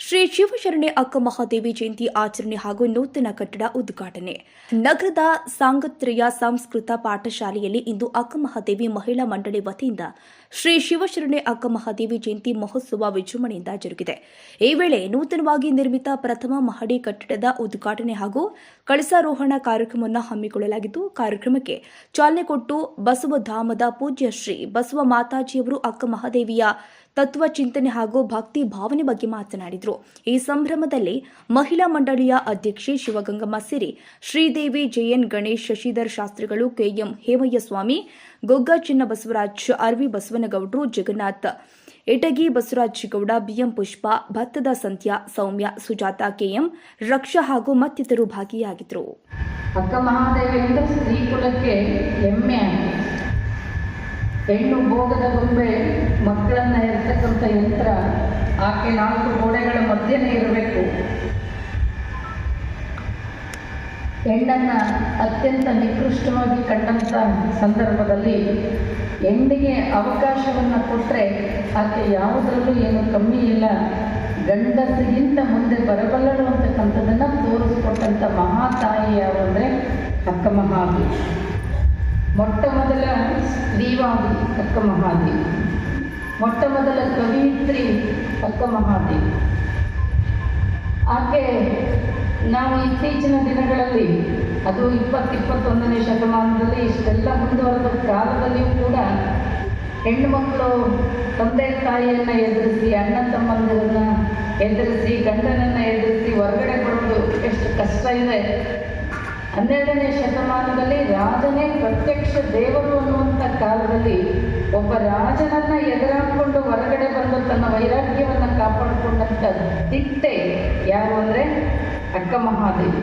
ಶ್ರೀ ಶಿವಶರಣೆ ಅಕ್ಕ ಮಹಾದೇವಿ ಜಯಂತಿ ಆಚರಣೆ ಹಾಗೂ ನೂತನ ಕಟ್ಟಡ ಉದ್ಘಾಟನೆ. ನಗರದ ಸಾಂಗತ್ರೆಯ ಸಂಸ್ಕೃತ ಪಾಠಶಾಲೆಯಲ್ಲಿ ಇಂದು ಅಕ್ಕ ಮಹಾದೇವಿ ಮಹಿಳಾ ಮಂಡಳಿ ವತಿಯಿಂದ ಶ್ರೀ ಶಿವಶರಣೆ ಅಕ್ಕ ಮಹಾದೇವಿ ಜಯಂತಿ ಮಹೋತ್ಸವ ವಿಜೃಂಭಣೆಯಿಂದ ಜರುಗಿದೆ. ಈ ವೇಳೆ ನೂತನವಾಗಿ ನಿರ್ಮಿತ ಪ್ರಥಮ ಮಹಡಿ ಕಟ್ಟಡದ ಉದ್ಘಾಟನೆ ಹಾಗೂ ಕಳಸಾರೋಹಣ ಕಾರ್ಯಕ್ರಮವನ್ನು ಹಮ್ಮಿಕೊಳ್ಳಲಾಗಿದ್ದು, ಕಾರ್ಯಕ್ರಮಕ್ಕೆ ಚಾಲನೆ ಕೊಟ್ಟು ಬಸವಧಾಮದ ಪೂಜ್ಯ ಶ್ರೀ ಬಸವ ಮಾತಾಜಿಯವರು ಅಕ್ಕ ಮಹಾದೇವಿಯ ತತ್ವ ಚಿಂತನೆ ಹಾಗೂ ಭಕ್ತಿ ಭಾವನೆ ಬಗ್ಗೆ ಮಾತನಾಡಿದರು. ಈ ಸಂಭ್ರಮದಲ್ಲಿ ಮಹಿಳಾ ಮಂಡಳಿಯ ಅಧ್ಯಕ್ಷೆ ಶಿವಗಂಗಮ್ಮ ಸಿರಿ ಶ್ರೀದೇವಿ, ಜೆಎನ್ ಗಣೇಶ್, ಶಶಿಧರ್ ಶಾಸ್ತ್ರಿಗಳು, ಕೆಎಂ ಹೇಮಯ್ಯ ಸ್ವಾಮಿ ಗೊಗ್ಗಾ ಚಿನ್ನ ಬಸವರಾಜ್ ಆರ್ವಿ ಬಸವನಗೌಡರು, ಜಗನ್ನಾಥ್ ಇಟಗಿ ಬಸವರಾಜ್ ಗೌಡ ಬಿಎಂ ಪುಷ್ಪ, ಭತ್ತದ ಸಂಧ್ಯಾ ಸೌಮ್ಯ, ಸುಜಾತ, ಕೆಎಂ ರಕ್ಷಾ ಹಾಗೂ ಮತ್ತಿತರರು ಭಾಗಿಯಾಗಿದ್ದರು ಅಕ್ಕ ಮಹಾದೇವಿಯಿಂದ ಸ್ತ್ರೀ ಕುಲಕ್ಕೆ ಹೆಮ್ಮೆ ಹೆಣ್ಣು ಭೋಗದ ಗೊಂಬೆ ಮಕ್ಕಳನ್ನ ಇರ್ತಕ್ಕಂಥ ಯಂತ್ರ, ಆಕೆ ನಾಲ್ಕು ಗೋಡೆಗಳ ಮಧ್ಯೆನೇ ಇರಬೇಕು. ಹೆಣ್ಣನ್ನ ಅತ್ಯಂತ ನಿಕೃಷ್ಟವಾಗಿ ಕಂಡಂಥ ಸಂದರ್ಭದಲ್ಲಿ ಹೆಣ್ಣಿಗೆ ಅವಕಾಶವನ್ನು ಕೊಟ್ಟರೆ ಆಕೆ ಯಾವುದರಲ್ಲೂ ಏನು ಕಮ್ಮಿ ಇಲ್ಲ. ಗಂಡಸಿಗಿಂತ ಮುಂದೆ ಬರಬಲ್ಲಳು ಅಂತಕ್ಕಂಥದ್ದನ್ನು ತೋರಿಸ್ಕೊಟ್ಟಂಥ ಮಹಾತಾಯಿ ಯಾರು ಅಂದರೆ ಅಕ್ಕ ಮೊಟ್ಟ ಮೊದಲ ಸ್ತ್ರೀವಾದಿ ಅಕ್ಕ ಮಹಾದೇವಿ ಮೊಟ್ಟ ಮೊದಲ ಕವಿಯಿತ್ರಿ ಅಕ್ಕ ಮಹಾದೇವಿ ಆಕೆ ನಾವು ಇತ್ತೀಚಿನ ದಿನಗಳಲ್ಲಿ, ಅದು ಇಪ್ಪತ್ತು ಇಪ್ಪತ್ತೊಂದನೇ ಶತಮಾನದಲ್ಲಿ ಇಷ್ಟೆಲ್ಲ ಮುಂದುವರೆದ ಕಾಲದಲ್ಲಿಯೂ ಕೂಡ ಹೆಣ್ಣು ಮಕ್ಕಳು ತಂದೆ ತಾಯಿಯನ್ನು ಎದುರಿಸಿ, ಅಣ್ಣ ತಮ್ಮಂದಿರನ್ನ ಎದುರಿಸಿ, ಗಂಡನನ್ನು ಎದುರಿಸಿ ಹೊರಗಡೆ ಬರೋದು ಎಷ್ಟು ಕಷ್ಟ ಇದೆ. ಹನ್ನೆರಡನೇ ಶತಮಾನದಲ್ಲಿ ರಾಜನೇ ಪ್ರತ್ಯಕ್ಷ ದೇವರು ಅನ್ನುವಂಥ ಕಾಲದಲ್ಲಿ ಒಬ್ಬ ರಾಜನನ್ನ ಎದುರಾಕೊಂಡು ಹೊರಗಡೆ ಬಂದು ತನ್ನ ವೈರಾಗ್ಯವನ್ನು ಕಾಪಾಡಿಕೊಂಡಂಥ ದಿಟ್ಟೆ ಯಾರು ಅಂದರೆ ಅಕ್ಕ ಮಹಾದೇವಿ.